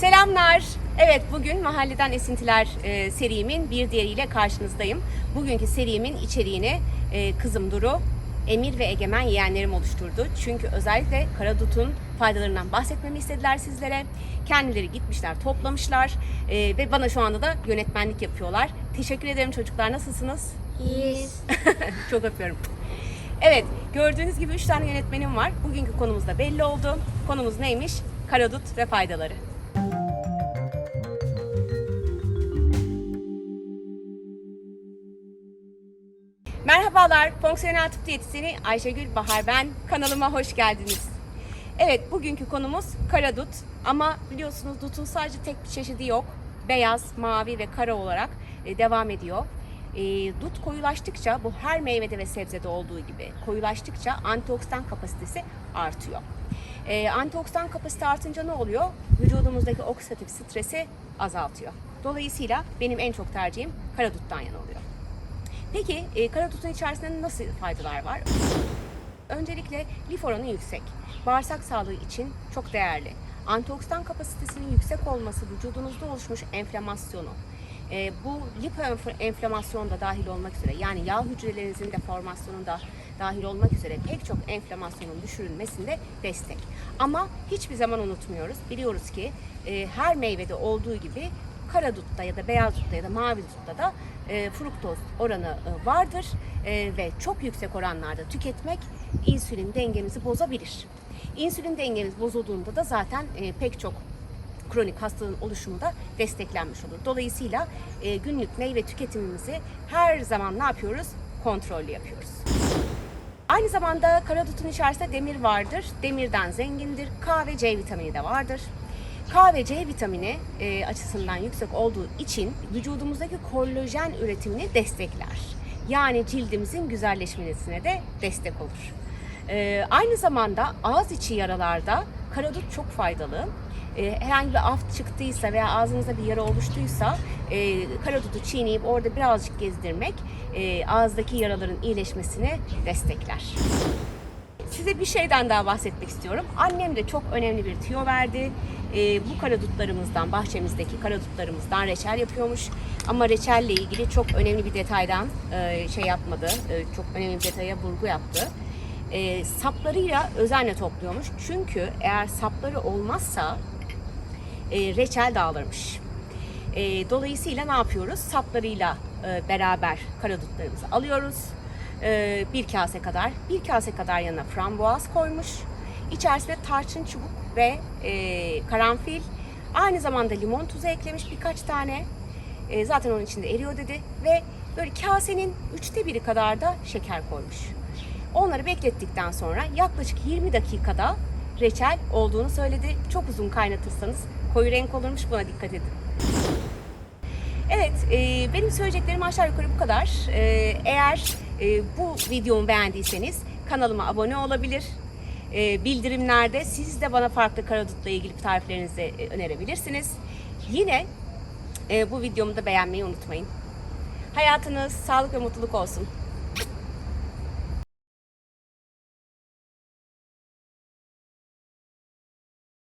Selamlar. Evet bugün Mahalleden Esintiler e, serimin bir diğeriyle karşınızdayım. Bugünkü serimin içeriğini e, kızım Duru, Emir ve Egemen yeğenlerim oluşturdu. Çünkü özellikle karadutun faydalarından bahsetmemi istediler sizlere. Kendileri gitmişler, toplamışlar e, ve bana şu anda da yönetmenlik yapıyorlar. Teşekkür ederim çocuklar. Nasılsınız? İyiyiz. Çok öpüyorum. Evet, gördüğünüz gibi 3 tane yönetmenim var. Bugünkü konumuz da belli oldu. Konumuz neymiş? Karadut ve faydaları. Merhabalar, fonksiyonel tıp diyetisyeni Ayşegül Bahar ben. Kanalıma hoş geldiniz. Evet, bugünkü konumuz kara dut. Ama biliyorsunuz dutun sadece tek bir çeşidi yok. Beyaz, mavi ve kara olarak e, devam ediyor. E, dut koyulaştıkça, bu her meyvede ve sebzede olduğu gibi koyulaştıkça antioksidan kapasitesi artıyor. E, antioksidan kapasite artınca ne oluyor? Vücudumuzdaki oksidatif stresi azaltıyor. Dolayısıyla benim en çok tercihim kara duttan yana oluyor. Peki e, karadutun içerisinde nasıl faydalar var? Öncelikle lif oranı yüksek. Bağırsak sağlığı için çok değerli. Antioksidan kapasitesinin yüksek olması vücudunuzda oluşmuş enflamasyonu, e, bu lipoenflamasyon da dahil olmak üzere yani yağ hücrelerinizin deformasyonu da dahil olmak üzere pek çok enflamasyonun düşürülmesinde destek. Ama hiçbir zaman unutmuyoruz. Biliyoruz ki e, her meyvede olduğu gibi kara dutta ya da beyaz dutta ya da mavi dutta da e, fruktoz oranı e, vardır E, ve çok yüksek oranlarda tüketmek insülin dengemizi bozabilir. İnsülin dengemiz bozulduğunda da zaten e, pek çok kronik hastalığın oluşumu da desteklenmiş olur. Dolayısıyla e, günlük meyve tüketimimizi her zaman ne yapıyoruz? Kontrollü yapıyoruz. Aynı zamanda karadutun içerisinde demir vardır. Demirden zengindir. K ve C vitamini de vardır. K ve C vitamini e, açısından yüksek olduğu için vücudumuzdaki kollajen üretimini destekler. Yani cildimizin güzelleşmesine de destek olur. E, aynı zamanda ağız içi yaralarda karadut çok faydalı. E, herhangi bir aft çıktıysa veya ağzınızda bir yara oluştuysa e, karadutu çiğneyip orada birazcık gezdirmek e, ağızdaki yaraların iyileşmesini destekler. Size bir şeyden daha bahsetmek istiyorum. Annem de çok önemli bir tüyo verdi. Ee, bu karadutlarımızdan, bahçemizdeki karadutlarımızdan reçel yapıyormuş. Ama reçelle ilgili çok önemli bir detaydan e, şey yapmadı. E, çok önemli bir detaya vurgu yaptı. E, saplarıyla özenle topluyormuş. Çünkü eğer sapları olmazsa e, reçel dağılırmış. E, dolayısıyla ne yapıyoruz? Saplarıyla e, beraber karadutlarımızı alıyoruz. E, bir kase kadar, bir kase kadar yanına frambuaz koymuş. İçerisine tarçın çubuk ve e, karanfil. Aynı zamanda limon tuzu eklemiş birkaç tane. E, zaten onun içinde eriyor dedi. Ve böyle kasenin üçte biri kadar da şeker koymuş. Onları beklettikten sonra yaklaşık 20 dakikada reçel olduğunu söyledi. Çok uzun kaynatırsanız koyu renk olurmuş buna dikkat edin. Evet, e, benim söyleyeceklerim aşağı yukarı bu kadar. E, eğer e, bu videomu beğendiyseniz kanalıma abone olabilir. E, bildirimlerde siz de bana farklı karadutla ilgili tariflerinizi e, önerebilirsiniz. Yine e, bu videomu da beğenmeyi unutmayın. Hayatınız sağlık ve mutluluk olsun.